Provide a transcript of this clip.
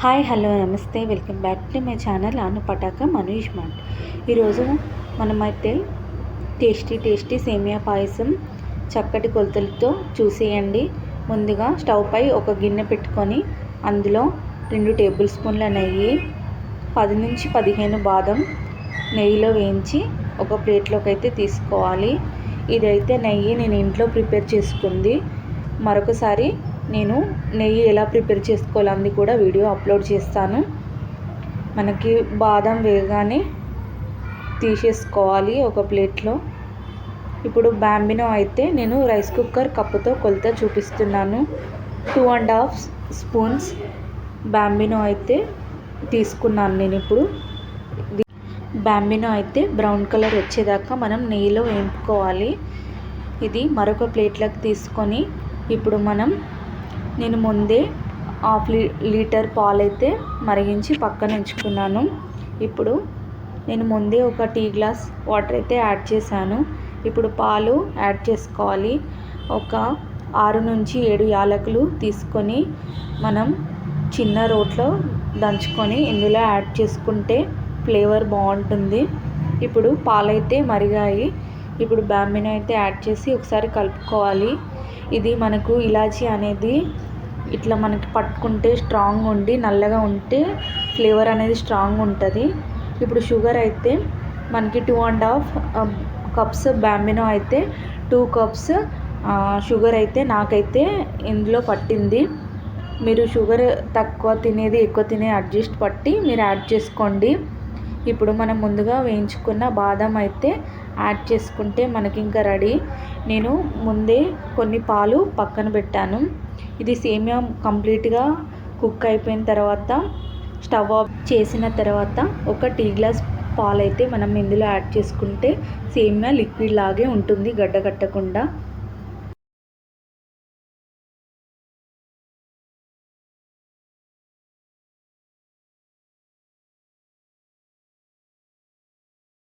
Hi hello నమస్తే. Welcome back to my channel అను పటాక Manish mart ఈరోజు మనమైతే టేస్టీ టేస్టీ సేమియా పాయసం చక్కటి కొలతలతో చూసేయండి. ముందుగా స్టవ్ పై ఒక గిన్నె పెట్టుకొని అందులో రెండు టేబుల్ స్పూన్ల నెయ్యి పది నుంచి పదిహేను బాదం నెయ్యిలో వేయించి ఒక ప్లేట్లోకి అయితే తీసుకోవాలి. ఇదైతే నెయ్యి నేను ఇంట్లో ప్రిపేర్ చేసుకుంది. మరొకసారి నేను నెయ్యి ఎలా ప్రిపేర్ చేసుకోవాలని కూడా వీడియో అప్లోడ్ చేస్తాను. మనకి బాదం వేగానే తీసేసుకోవాలి ఒక ప్లేట్లో. ఇప్పుడు బ్యాంబినో అయితే నేను రైస్ కుక్కర్ కప్పుతో కొలత చూపిస్తున్నాను. Two and half spoons Bambino అయితే తీసుకున్నాను నేను ఇప్పుడు. బ్యాంబినో అయితే బ్రౌన్ కలర్ వచ్చేదాకా మనం నెయ్యిలో వేపుకోవాలి. ఇది మరొక ప్లేట్లోకి తీసుకొని ఇప్పుడు మనం నేను ముందే హాఫ్ లీ లీటర్ పాలైతే మరిగించి పక్కన ఉంచుకున్నాను. ఇప్పుడు నేను ముందే ఒక టీ గ్లాస్ వాటర్ అయితే యాడ్ చేశాను. ఇప్పుడు పాలు యాడ్ చేసుకోవాలి. ఒక ఆరు నుంచి ఏడు యాలకులు తీసుకొని మనం చిన్న రోట్లో దంచుకొని ఇందులో యాడ్ చేసుకుంటే ఫ్లేవర్ బాగుంటుంది. ఇప్పుడు పాలైతే మరిగాయి. ఇప్పుడు బ్యాంబినో అయితే యాడ్ చేసి ఒకసారి కలుపుకోవాలి. ఇది మనకు ఇలాచీ అనేది ఇట్లా మనకి పట్టుకుంటే స్ట్రాంగ్ ఉండి నల్లగా ఉంటే ఫ్లేవర్ అనేది స్ట్రాంగ్ ఉంటుంది. ఇప్పుడు షుగర్ అయితే మనకి two and half cups Bambino అయితే టూ కప్స్ షుగర్ అయితే నాకైతే ఇందులో పట్టింది. మీరు షుగర్ తక్కువ తినేది ఎక్కువ తినే అడ్జస్ట్ పట్టి మీరు యాడ్ చేసుకోండి. ఇప్పుడు మనం ముందుగా వేయించుకున్న బాదం అయితే యాడ్ చేసుకుంటే మనకి ఇంకా రెడీ. నేను ముందే కొన్ని పాలు పక్కన పెట్టాను. ఇది సేమియా కంప్లీట్గా కుక్ అయిపోయిన తర్వాత స్టవ్ ఆఫ్ చేసిన తర్వాత ఒక టీ గ్లాస్ పాలు అయితే మనం ఇందులో యాడ్ చేసుకుంటే సేమియా లిక్విడ్ లాగే ఉంటుంది గడ్డ కట్టకుండా